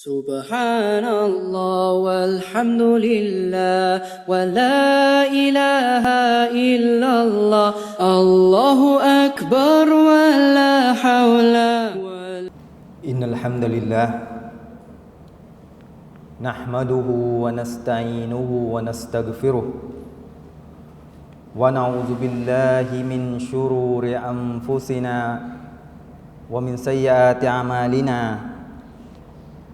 سبحان الله والحمد لله ولا إله إلا الله. الله أكبر ولا حول. ولا إن الحمد لله نحمده ونستعينه ونستغفره ونعوذ بالله من شرور أنفسنا ومن سيئات أعمالنا.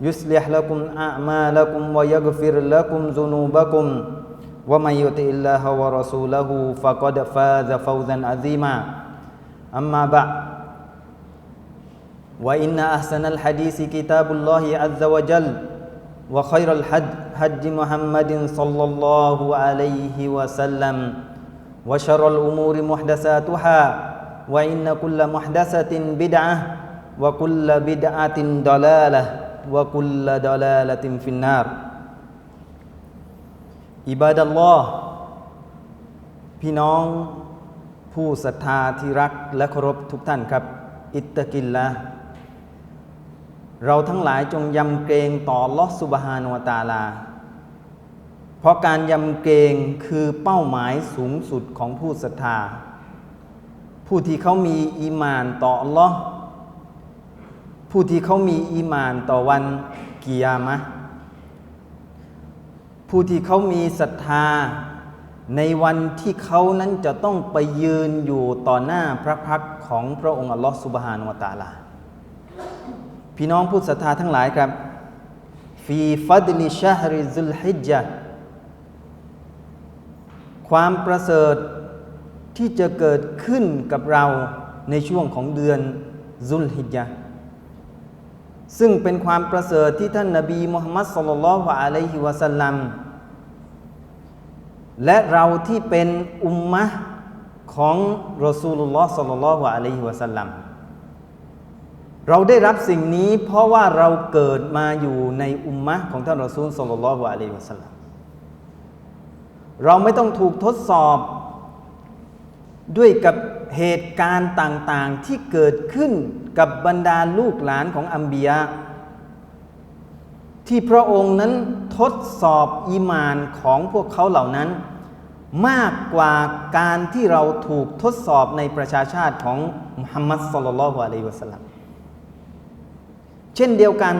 يصلح لكم أعمالكم ويغفر لكم ذنوبكم. ومن يطع الله ورسوله فقد فاز فوزا عظيما. أما بعد وإن أحسن الحديث كتاب الله عز وجل وخير الحج حج محمد صلى الله عليه وسلم وشر الأمور محدثاتها وإن كل محدثة بدعة وكل بدعة ضلالة. وكل ضلالة في النار อิบาดัลลอฮ์พี่น้องผู้ศรัทธาที่รักและเคารพทุกท่านครับ อิตตะกินละเราทั้งหลายจงยำเกรงต่อลอสุบฮานวตาลา เพราะการยำเกรงคือเป้าหมายสูงสุดของผู้ศรัทธา ผู้ที่เขามีอีมานต่ออัลลอฮ์ ผู้ที่เขามีอีมานต่อวันกิยามะ ผู้ที่เขามีศรัทธาในวันที่เขานั้นจะต้องไปยืนอยู่ต่อหน้าพระพักของพระองค์อัลลอฮฺสุบฮานวะตาลา พี่น้องผู้ศรัทธาทั้งหลายครับฟีฟัดลิชาฮริซุลฮิจจ์ความประเสริฐที่จะเกิดขึ้นกับเราในช่วงของเดือนซุลฮิจญ์ ซึ่งเป็นความประเสริฐที่ท่านนาบีมุฮัมมัดสุลลัลลอฮุอะลัยฮิวะสัลลัมและเราที่เป็นอุมมะของรอซูลุลลอฮ์สัลลัลลอฮุอะลัยฮิวะสัลลัมเราได้รับสิ่งนี้เพราะว่าเราเกิดมาอยู่ในอุมมะของท่านรอซูลสัลลัลลอฮุอะลัยฮิวะสัลลัมเราไม่ต้องถูกทดสอบด้วยกับเหตุการณ์ต่าง ๆ ที่เกิดขึ้นกับบรรดาลูกหลานของอัมบียะที่พระองค์นั้นทดสอบอีมานของพวกเขาเหล่านั้น มากกว่าการที่เราถูกทดสอบในประชาชาติของมุฮัมมัดสุลลัลฮุอะลัยฮิวะสัลลัมเช่นเดียวกัน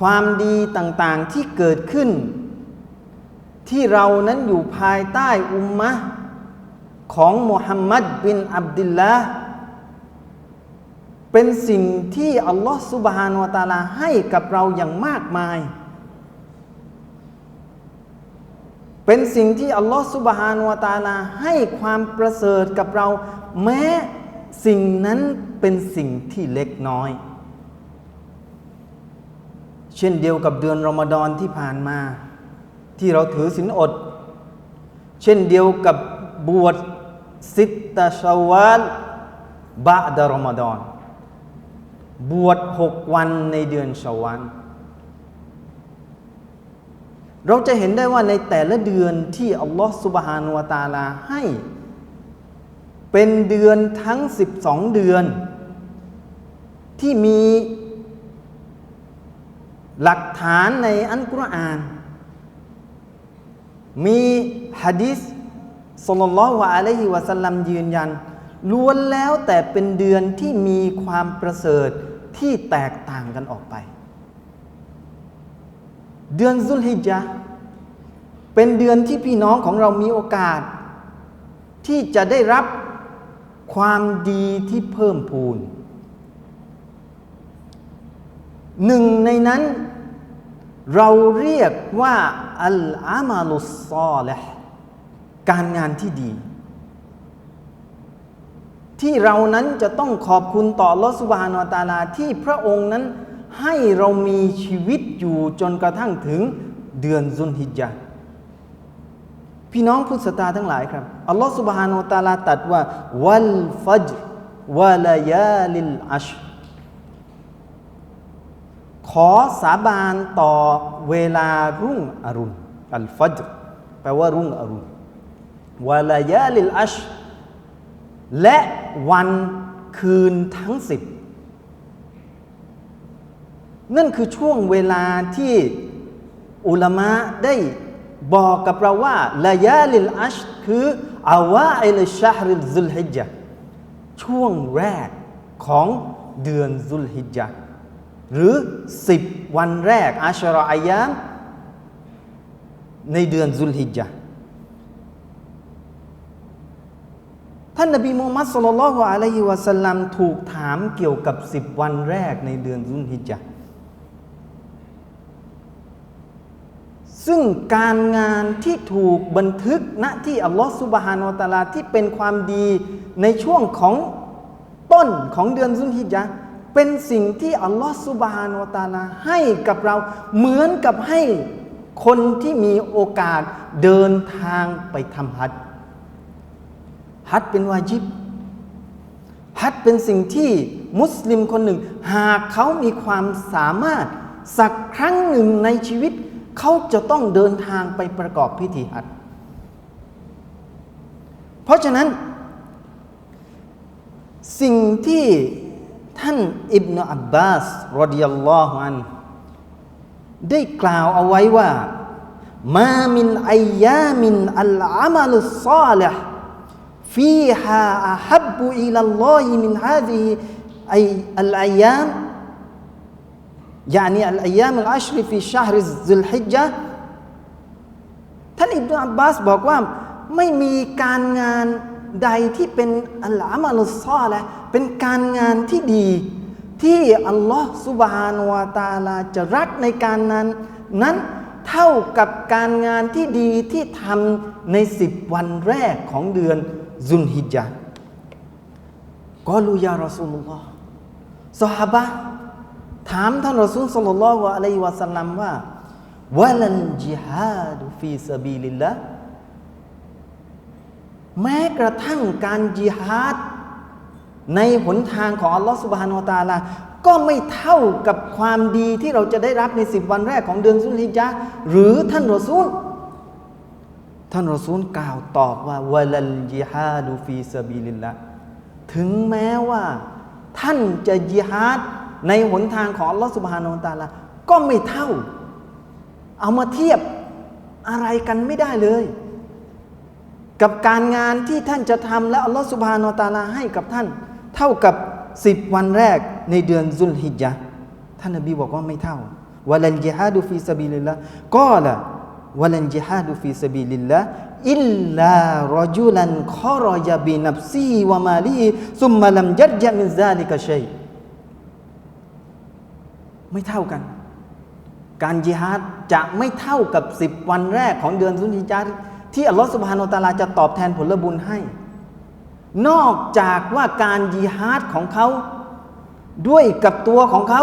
ความดีต่างๆที่เกิดขึ้น ที่เรานั้นอยู่ภายใต้อุมมะของมุฮัมมัดบินอับดุลลาห์ เป็นสิ่งที่อัลลอฮฺสุบฮานวะตาลาให้กับเราอย่างมากมาย เป็นสิ่งที่อัลลอฮฺสุบฮานวะตาลาให้ความประเสริฐกับเรา แม้สิ่งนั้นเป็นสิ่งที่เล็กน้อย เช่นเดียวกับเดือนรอมฎอนที่ผ่านมา ที่เราถือศีลอด เช่นเดียวกับบวชสิตตะชาวาลบะดารอมฎอน บวชหกวันในเดือนชาวาลเราจะเห็นได้ว่าในแต่ละเดือนที่อัลลอฮฺสุบฮานวตาลาให้ เป็นเดือนทั้ง 12 เดือน ที่มีหลักฐานในอันกุรอาน มีฮะดิษสลลัลลอฮุอะลัยฮิวะสัลลัมยืนยันล้วนแล้วแต่เป็นเดือนที่มีความประเสริฐ ที่แตกต่างกันออกไป เดือนซุลฮิจญะเป็นเดือนที่พี่น้องของเรามีโอกาส ที่จะได้รับความดีที่เพิ่มพูน หนึ่งในนั้นเราเรียกว่าอัลอามาลุซอลห์การงานที่ดี ที่เรานั้นจะต้องขอบคุณต่อลอสุบานวตาลาที่พระองค์นั้นให้เรามีชีวิตอยู่จนกระทั่งถึงเดือนซุนฮิจญะห์พี่น้องพุทธศาสนาทั้งหลายครับอัลลอฮฺสุบฮานาวะตาลาตรัดว่าวัลฟัจวะลายาลิลอัชขอสาบานต่อเวลารุ่งอรุณอัลฟัจแปลว่ารุ่งอรุณวะลายาลิลอัช และวันคืนทั้งสิบนั่นคือช่วงเวลาที่อุลามะได้บอกกับเราว่าลายาลิลอัชคืออาวาอิลชาฮริลซุลฮิจญะช่วงแรกของเดือนซุลฮิจญะห์หรือสิบวันแรกอัชรออายามในเดือนซุลฮิจญะ ท่านนบีมูฮัมมัดสุลลัลลอฮุอะลัยฮิวะสัลลัมถูกถามเกี่ยวกับสิบวันแรกในเดือนซุลฮิจญ์ซึ่งการงานที่ถูกบันทึกณที่อัลลอฮฺสุบฮานาวะตาลาที่เป็นความดีในช่วงของต้นของเดือนซุนฮิจญ์เป็นสิ่งที่อัลลอฮฺสุบฮานาวะตาลาให้กับเราเหมือนกับให้คนที่มีโอกาสเดินทางไปทำฮัจญ์ ฮัจเป็นวาจิบ ฮัจเป็นสิ่งที่มุสลิมคนหนึ่ง หากเขามีความสามารถ สักครั้งหนึ่งในชีวิต เขาจะต้องเดินทางไปประกอบพิธีฮัจเพราะฉะนั้น สิ่งที่ท่านอิบนาอับบาสรดิยัลลอฮุอันได้กล่าวเอาไว้ว่า มามินอายามินอัลอามัลุ ศอลิห์ فيها أحب إلى الله من هذه أي الأيام يعني الأيام العشر في شهر ذي الحجة ท่านอิบนาอับบาสบอกว่าไม่มีการงานใดที่เป็นอัลอามัลุซอและเป็นการงานที่ดี ที่อัลลอฮ์สุบฮานาวะตาลาจะรักในการนั้น นั้นเท่ากับการงานที่ดีที่ทำในสิบวันแรกของเดือน ซุนฮิจญะห์กอลูยารอซูลุลลอฮ์สหบะถามท่านรอซูลสัลลัลลอฮุอะลัยฮิวะสัลลัมว่าวะลันจิฮาดฟีซาบีลิลละแม้กระทั่งการจิฮาดในหนทางของอัลลอฮ์สุบฮานาวะตาลา ก็ไม่เท่ากับความดีที่เราจะได้รับในสิบวันแรกของเดือนซุลฮิจญะห์หรือท่านรอซูล ท่านรอซูลกล่าวตอบว่าวลัลจิฮาดูฟีซาบีลิลละถึงแม้ว่า ท่านจะจิฮาดในหนทางของอัลลอฮฺสุบฮานาอัลตาลาก็ไม่เท่า เอามาเทียบอะไรกันไม่ได้เลย กับการงานที่ท่านจะทำและอัลลอฮฺสุบฮานาอัลตาลาให้กับท่าน เท่ากับสิบวันแรกในเดือนซุลฮิจญะท่านนบีบอกว่าไม่เท่าวะลันจิฮาดูฟีซาบีลิลละก็ละ วลันจิฮาดุฟีซาบิลิลละอิลลารอจุลันคอรอยาบินับซีวะมาลีซุมมาลัมยัดยามินซาลิกะชัยไม่เท่ากัน การจิฮาดจะไม่เท่ากับสิบวันแรกของเดือนสุนทรีจัดที่อัลลอฮฺสุบฮานุตาลาจะตอบแทนผลบุญให้ นอกจากว่าการยิฮาดของเขา ด้วยกับตัวของเขา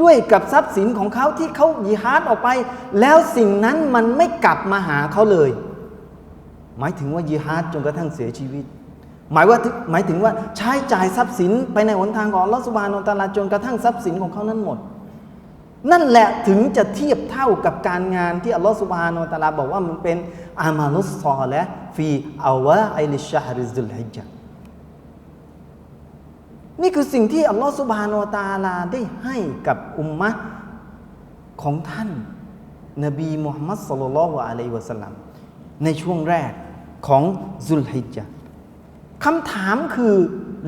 ด้วยกับทรัพย์สินของเขาที่เขายิฮาดออกไป แล้วสิ่งนั้นมันไม่กลับมาหาเขาเลย หมายถึงว่ายิฮาดจนกระทั่งเสียชีวิต หมายว่าหมายถึงว่าใช้จ่ายทรัพย์สินไปในหนทางของอัลลอฮฺสุบานอัลตาลาจนกระทั่งทรัพย์สินของเขานั้นหมด นั่นแหละถึงจะเทียบเท่ากับการงานที่อัลลอฮฺสุบฮานอตะอาลาบอกว่ามันเป็นอามานุสซอและฟีอาวะอิลิชาฮริซุลฮิจญะห์ นี่คือสิ่งที่อัลลอฮฺสุบฮานอตาลาได้ให้กับอุมมะของท่าน นบีมุฮัมมัดสุลลัลลอฮุอะลัยวะสัลลัมในช่วงแรกของซุลฮิจญะคำถามคือ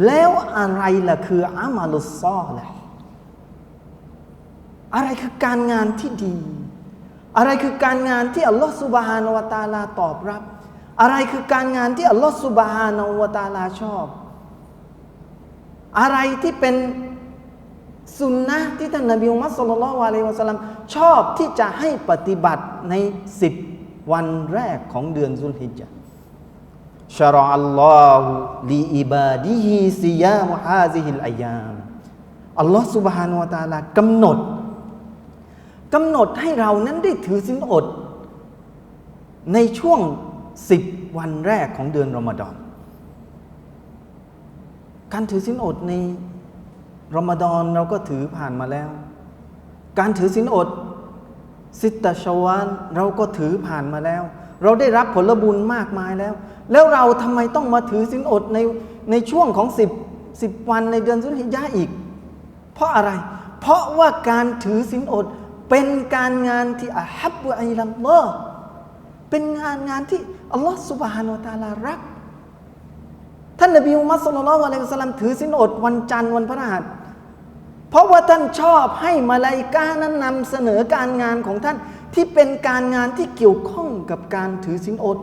แล้วอะไรล่ะคืออามาลุสซอละอะไรคือการงานที่ดี อะไรคือการงานที่อัลลอฮฺสุบฮานาวตาลาตอบรับ อะไรคือการงานที่อัลลอฮฺสุบฮานาวตาลาชอบ อะไรที่เป็นสุนนะที่ท่านนบีมุฮัมมัดสุลลัลลอฮุอะลัยวะสัลลัมชอบที่จะให้ปฏิบัติในสิบวันแรกของเดือนซุลฮิจญะชรออัลลอฮุลีอิบาดิฮิซิยามฮาซิฮิลอายามอัลลอฮ์สุบฮานุวะตาลากำหนดกำหนดให้เรานั้นได้ถือสินอด ในช่วงสิบวันแรกของเดือนรอมฎอน การถือสินอดในรอมฎอนเราก็ถือผ่านมาแล้ว การถือสินอดสิตตะชวานเราก็ถือผ่านมาแล้ว เราได้รับผลบุญมากมายแล้ว แล้วเราทำไมต้องมาถือสินอดในในช่วงของสิบสิบวันในเดือนสุลฮิจญาอีก เพราะอะไร เพราะว่าการถือสินอดเป็นการงานที่อาฮับวะอิลัลลอฮ์เป็นงานงานที่อัลลอฮ์สุบฮานาตะอาลารัก นบีมุฮัมมัดสุลลัลลอฮุอะลัยฮิสัลลัมถือสินอดวันจันทร์วันพฤหัสเพราะว่าท่านชอบให้มาลาอิกานั้นนำเสนอการงานของท่านที่เป็นการงานที่เกี่ยวข้องกับการถือสินอด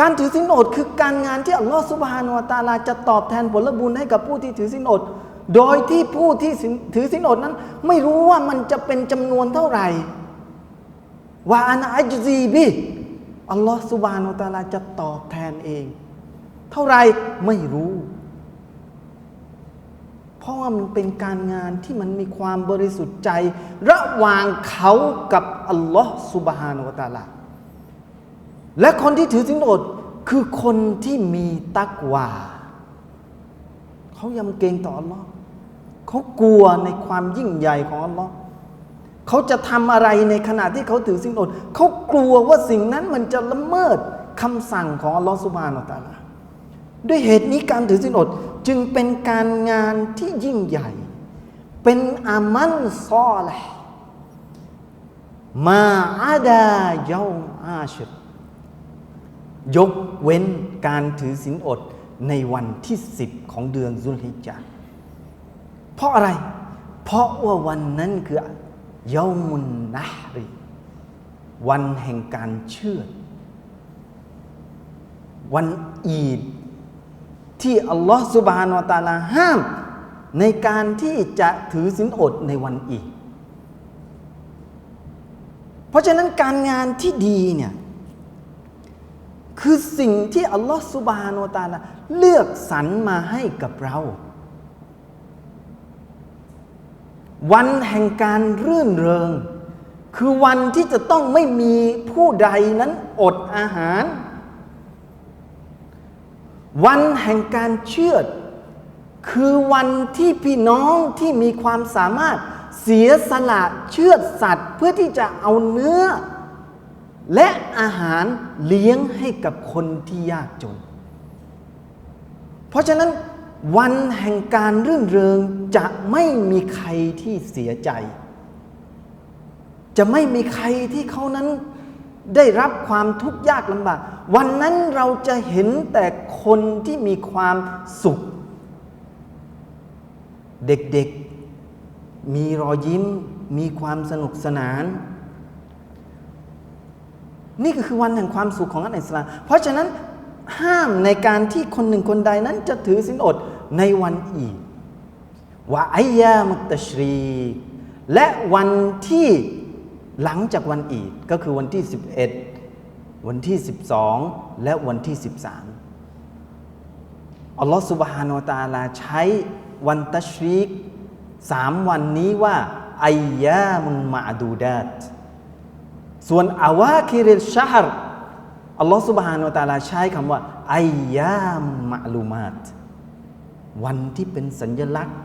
การถือสินอดคือการงานที่อัลลอฮฺสุบฮานุวะตาลาจะตอบแทนผลบุญให้กับผู้ที่ถือสินอด โดยที่ผู้ที่ถือสินอดนั้น ไม่รู้ว่ามันจะเป็นจำนวนเท่าไหร่ว่าอานาอัจซีบิอัลลอฮฺสุบฮานุวะตาลาจะตอบแทนเอง เท่าไรไม่รู้ เพราะว่ามันเป็นการงานที่มันมีความบริสุทธิ์ใจ ระหว่างเขากับอัลลอฮ์สุบฮานุวตาลาและคนที่ถือสินอดคือคนที่มีตักวาเขายำเกรงต่ออัลลอฮ์เขากลัวในความยิ่งใหญ่ของอัลลอฮ์เขาจะทำอะไรในขณะที่เขาถือสินอดเขากลัวว่าสิ่งนั้นมันจะละเมิดคำสั่งของอัลลอฮ์สุบฮานาอัลลอฮ์ ด้วยเหตุนี้การถือสินอดจึงเป็นการงานที่ยิ่งใหญ่ เป็นอามันซอลห์มาอาดายาอาชิรยกเว้นการถือศีลอดในวันที่สิบของเดือนซุลฮิจาห์เพราะอะไร เพราะว่าวันนั้นคือเยามุนนะรี วันแห่งการเชื่อ วันอีด ที่อัลลอฮฺสุบฮานวะตาลาห้าม ในการที่จะถือศีลอดในวันอีดเพราะฉะนั้นการงานที่ดีเนี่ยคือสิ่งที่อัลลอฮฺสุบฮานาตาลาเลือกสรรมาให้กับเรา วันแห่งการรื่นเริง คือวันที่จะต้องไม่มีผู้ใดนั้นอดอาหาร วันแห่งการเชื่อดคือวันที่พี่น้องที่มีความสามารถเสียสละเชื่อดสัตว์ เพื่อที่จะเอาเนื้อ และอาหารเลี้ยงให้กับคนที่ยากจน เพราะฉะนั้นวันแห่งการรื่นเริงจะไม่มีใครที่เสียใจ จะไม่มีใครที่เขานั้นได้รับความทุกข์ยากลำบาก วันนั้นเราจะเห็นแต่คนที่มีความสุข เด็กๆ มีรอยยิ้ม มีความสนุกสนาน นี่ก็คือวันแห่งความสุขของอัลอิสลาม เพราะฉะนั้นห้ามในการที่คนหนึ่งคนใดนั้นจะถือสินอดในวันอีดว่าอายามุตชรี และวันที่หลังจากวันอีดก็คือวันที่ 11 วันที่ 12 และวันที่ 13 อัลลอฮฺสุบฮานาตาลาใช้วันตัชรีกสามวันนี้ว่าอายามุนมาดูดาตส่วนอาวาคิริลชาฮรอัลลอฮฺสุบฮานาตาลาใช้คำว่าอายามมะลูมาตวันที่เป็นสัญญลักษณ์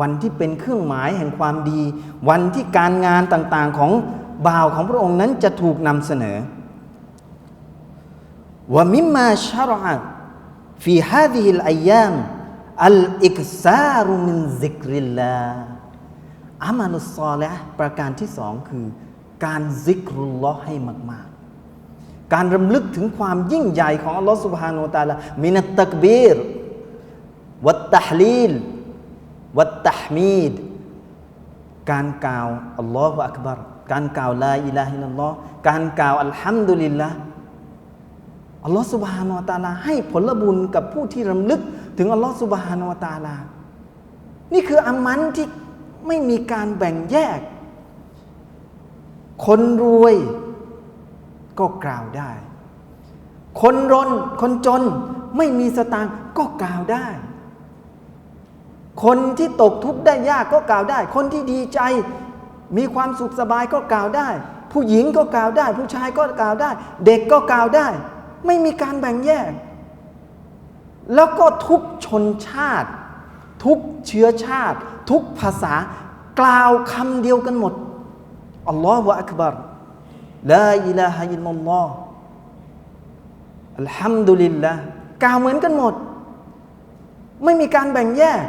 วันที่เป็นเครื่องหมายแห่งความดี วันที่การงานต่างๆของบ่าวของพระองค์นั้นจะถูกนำเสนอ ว่ามิมมาชาระฟีฮาดิฮิลอายามอัลอิกซารุมินซิกริลลาอามานุสซอและประการที่สองคือ การซิกรุลลอฮ์ให้มาก ๆ การรำลึกถึงความยิ่งใหญ่ของอัลลอฮ์ سبحانه และ تعالى มินัตตักบีร วัตตะฮลีล วัตตะฮมีด การกล่าวอัลลอฮฺอักบัร การกล่าวลาอิลาฮิลลัลลอฮ์การกล่าวอัลฮัมดุลิลละ อัลลอฮ์สุบฮานาวะตาลาให้ผลบุญกับผู้ที่รำลึกถึงอัลลอฮ์สุบฮานาวะตาลา นี่คืออามันที่ไม่มีการแบ่งแยก คนรวยก็กล่าวได้ คนรน คนจนไม่มีสตางค์ก็กล่าวได้ คนที่ตกทุกข์ได้ยากก็กล่าวได้ คนที่ดีใจมีความสุขสบายก็กล่าวได้ ผู้หญิงก็กล่าวได้ ผู้ชายก็กล่าวได้ เด็กก็กล่าวได้ ไม่มีการแบ่งแยก แล้วก็ทุกชนชาติ ทุกเชื้อชาติ ทุกภาษากล่าวคำเดียวกันหมดอัลลอฮฺอักบัรลาอิลาฮะอิลลัลลอฮ์อัลฮัมดุลิลละกล่าวเหมือนกันหมด ไม่มีการแบ่งแยก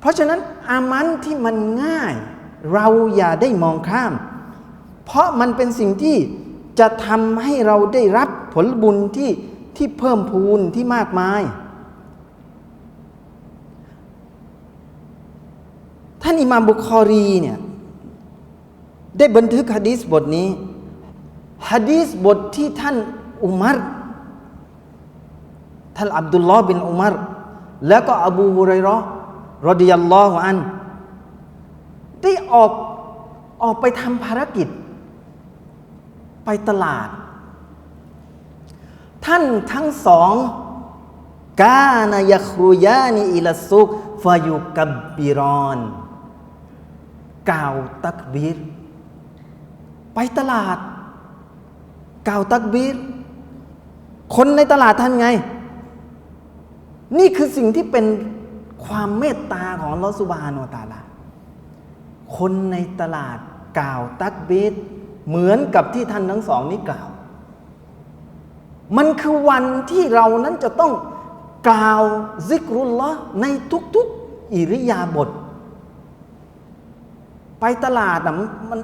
เพราะฉะนั้นอามันที่มันง่าย เราอย่าได้มองข้าม เพราะมันเป็นสิ่งที่ จะทำให้เราได้รับผลบุญที่ที่เพิ่มพูนที่มากมาย ท่านอิมามบุคอรีเนี่ยได้บันทึกฮะดีษบทนี้ฮะดีษบทที่ท่านอุมัรท่านอับดุลลอฮ์บินอุมัรแล้วก็อบูฮุไรราะห์รดิยัลลอฮุอัน ได้ออกออกไปทำภารกิจ ไปตลาด ท่านทั้งสองกานยัครุยานีอิลสุกฟายุกับบิรอน กล่าวตักบีร ไปตลาด กล่าวตักบีร คนในตลาดท่านไง นี่คือสิ่งที่เป็นความเมตตาของอัลอสุบานอตาลา คนในตลาดกล่าวตักบีร เหมือนกับที่ท่านทั้งสองนี้กล่าว มันคือวันที่เรานั้นจะต้องกล่าวซิกรุลละในทุกๆ อิริยาบถไปตลาดนะมัน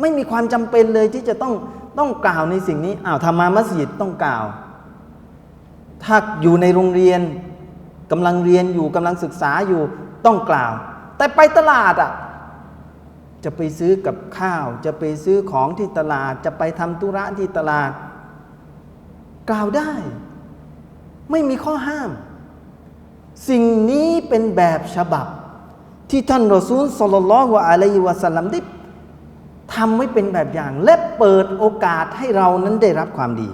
ไม่มีความจำเป็นเลยที่จะต้องต้องกล่าวในสิ่งนี้อ้าวทำมามัสยิดต้องกล่าว ถ้าอยู่ในโรงเรียนกำลังเรียนอยู่กำลังศึกษาอยู่ต้องกล่าว แต่ไปตลาดอะ จะไปซื้อกับข้าว จะไปซื้อของที่ตลาด จะไปทำธุระที่ตลาด กล่าวได้ ไม่มีข้อห้าม สิ่งนี้เป็นแบบฉบับ ที่ท่านรอซูลสลลัลลอฮุอะลัยฮิวะสัลลัมได้ทำไว้เป็นแบบอย่าง และเปิดโอกาสให้เรานั้นได้รับความดี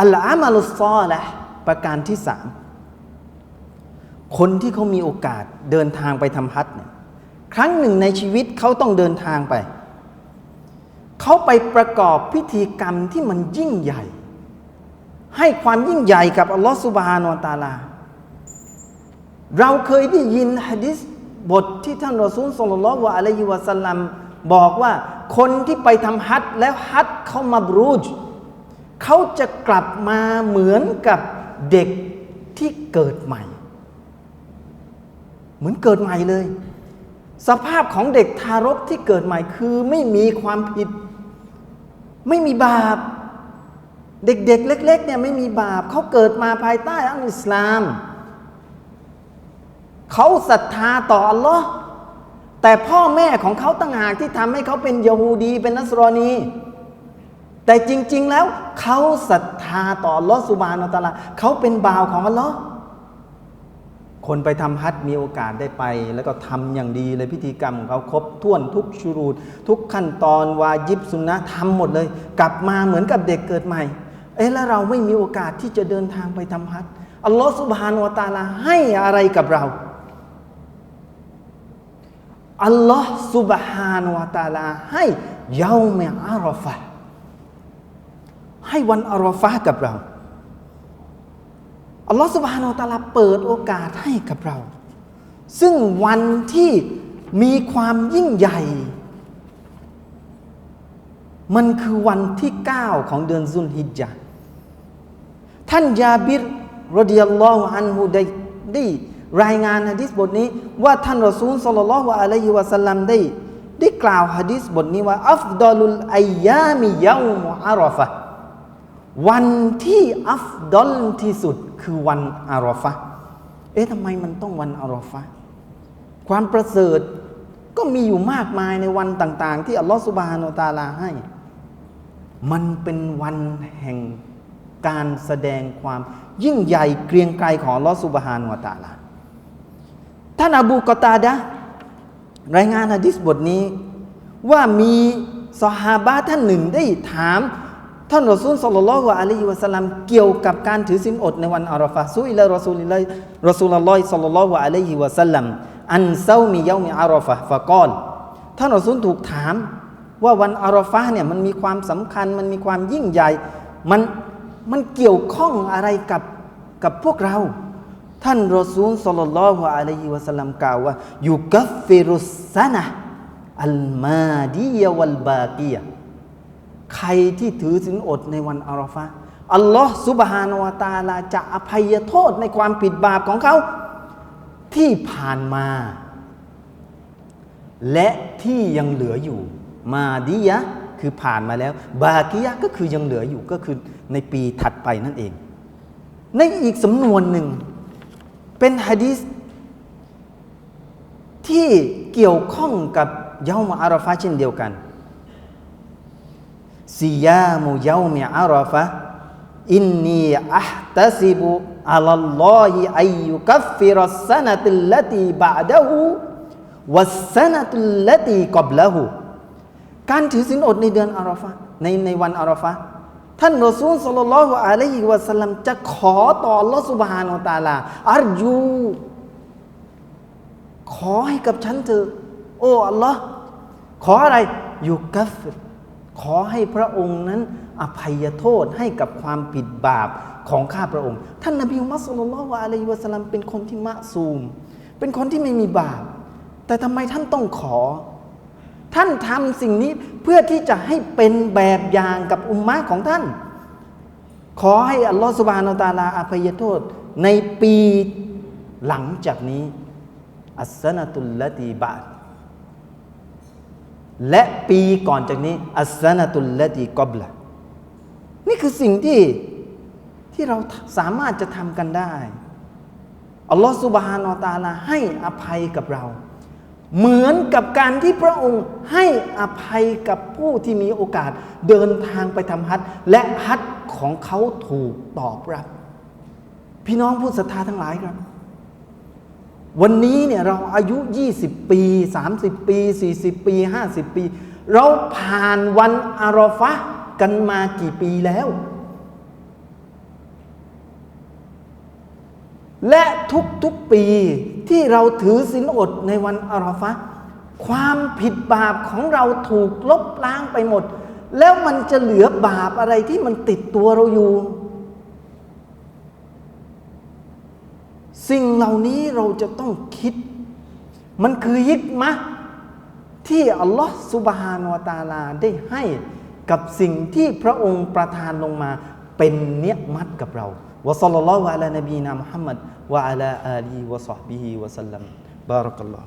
อัลอามาลุซอละห์ประการที่สามคนที่เขามีโอกาสเดินทางไปทำฮัจญ์เนี่ย ครั้งหนึ่งในชีวิตเขาต้องเดินทางไป เขาไปประกอบพิธีกรรมที่มันยิ่งใหญ่ ให้ความยิ่งใหญ่กับอัลลอฮฺสุบฮานวตาลา เราเคยได้ยินฮะดิษบทที่ท่านรอซูลสุลลัลลอฮุอะลัยฮิวะสัลลัมบอกว่าคนที่ไปทำฮัจญ์แล้วฮัจญ์เขามาบรูจเขาจะกลับมาเหมือนกับเด็กที่เกิดใหม่ เหมือนเกิดใหม่เลย สภาพของเด็กทารกที่เกิดใหม่คือไม่มีความผิด ไม่มีบาป เด็กๆเล็กๆเนี่ยไม่มีบาปเขาเกิดมาภายใต้อัลอิสลามเขาศรัทธาต่ออัลลอฮ์แต่พ่อแม่ของเขาต่างหากที่ทำให้เขาเป็นยะฮูดีเป็นนัสรอนีแต่จริง ๆแล้วเขาศรัทธาต่ออัลลอฮ์สุบานอัลตะลาเขาเป็นบ่าวของอัลลอฮ์ คนไปทำฮัตมีโอกาสได้ไป แล้วก็ทำอย่างดีเลยพิธีกรรมของเขาครบถ้วนทุกชูรูดทุกขั้นตอนวายิบสุนนะทำหมดเลย กลับมาเหมือนกับเด็กเกิดใหม่ เอ๊ะแล้วเราไม่มีโอกาสที่จะเดินทางไปทำฮัตอัลลอฮฺสุบฮานวตาลาให้อะไรกับเราอัลลอฮฺสุบฮานวตาลาให้เยาเมอารอฟะให้วันอารอฟะกับเรา อัลลอฮฺสุบฮานาอตาลาเปิดโอกาสให้กับเรา ซึ่งวันที่มีความยิ่งใหญ่ มันคือวันที่ 9 ของเดือนซุลฮิจญาท่านยาบิรรดิยัลลอฮุอันฮุไดได้รายงานฮะดิษบทนี้ ว่าท่านรอซูลสลลัลลอฮุอะลัยฮิวะสัลลัมได้ ได้กล่าวฮะดิษบทนี้ว่าอัฟดอลุลอายามิยามุอารอฟะวันที่อัฟดอลที่สุด คือวันอารอฟะเอ๊ะทำไมมันต้องวันอารอฟะความประเสริฐก็มีอยู่มากมายในวันต่าง ๆ ที่อัลลอฮฺสุบฮานอตาลาให้ มันเป็นวันแห่งการแสดงความยิ่งใหญ่เกรียงไกรของอัลลอฮฺสุบฮานอตาลาท่านอบูกอตาดะรายงานฮะดิษบทนี้ว่ามีสหาบะท่านหนึ่งได้ถาม ท่านรอซูลสัลลัลลอฮุอะลัยฮิวะสัลลัมเกี่ยวกับการถือศีลอดในวันอาราฟะซุอิละรอซูลิลลาฮิรอซูลลลอฮิสัลลัลลอฮุอะลัยฮิวะสัลลัมอันเซามีเยามีอาราฟะฟะกอลท่านรอซูลถูกถามว่าวันอาราฟะเนี่ยมันมีความสำคัญมันมีความยิ่งใหญ่มันมันเกี่ยวข้องอะไรกับกับพวกเรา ท่านรอซูลสัลลัลลอฮุอะลัยฮิวะสัลลัมกล่าวว่ายุกัฟฟิรุสซะนะอัลมาดียะวัลบากียะ ใครที่ถือศีลอดในวันอาราฟะห์อัลลอฮ์ซุบฮานาวะตาลาจะอภัยโทษในความผิดบาปของเขา ที่ผ่านมา และที่ยังเหลืออยู่ มาดียะคือผ่านมาแล้ว บากียะก็คือยังเหลืออยู่ก็คือในปีถัดไปนั่นเอง ในอีกสำนวนหนึ่ง เป็นฮะดีษที่เกี่ยวข้องกับเยามาอาราฟะห์เช่นเดียวกัน ซิยามุเยามิอาราฟะห์อินนีอัพตัสิบุอัลลอฮิอัยยุกัฟฟิรัสซะนะตุลลตีบะดะฮูวัสซะนะตุลลตีกับละหูการถือศีลอดในเดือนอาราฟะห์ในในวันอาราฟะห์ท่านรอซูลสัลลัลลอฮุอะลัยฮิวะสัลลัมจะขอต่ออัลลอฮฺสุบฮานาอัลตะอาลาอัรยูขอให้กับฉันเถอะโอ้อัลลอฮ์ขออะไรอยู่กัฟร ขอให้พระองค์นั้นอภัยโทษให้กับความผิดบาปของข้าพระองค์ ท่านนบีมุฮัมมัดสุลลัลลอฮุอะลัยฮิวะสลัมเป็นคนที่มะซูม เป็นคนที่ไม่มีบาป แต่ทำไมท่านต้องขอ ท่านทำสิ่งนี้เพื่อที่จะให้เป็นแบบอย่างกับอุมมะของท่าน ขอให้อัลลอฮฺสุบานอตาลาอภัยโทษ ในปีหลังจากนี้ อัสซนะตุลละตีบาด และปีก่อนจากนี้ อัสนะตุลละตีกอบละนี่คือสิ่งที่ที่เราสามารถจะทำกันได้ อัลลอฮฺสุบฮานาอัลตาลาให้อภัยกับเรา เหมือนกับการที่พระองค์ให้อภัยกับผู้ที่มีโอกาสเดินทางไปทำฮัจและฮัจของเขาถูกตอบรับ พี่น้องผู้ศรัทธาทั้งหลายครับ วันนี้เนี่ยเราอายุ 20 ปี 30 ปี 40 ปี 50 ปี เราผ่านวันอารอฟะกันมากี่ปีแล้ว และทุกๆปีที่เราถือศีลอดในวันอาราฟะความผิดบาปของเราถูกลบล้างไปหมด แล้วมันจะเหลือบาปอะไรที่มันติดตัวเราอยู่ สิ่งเหล่านี้เราจะต้องคิด มันคือยิกมะ ที่อัลลอฮฺสุบฮานวตาลาได้ให้กับสิ่งที่พระองค์ประทานลงมาเป็นเนียมัดกับเราวะซัลลัลลอฮุอะลานบีนามุฮัมมัดวะอะลาอาลีวะซอฮบิฮิวะสัลลัมบารักัลลอฮ์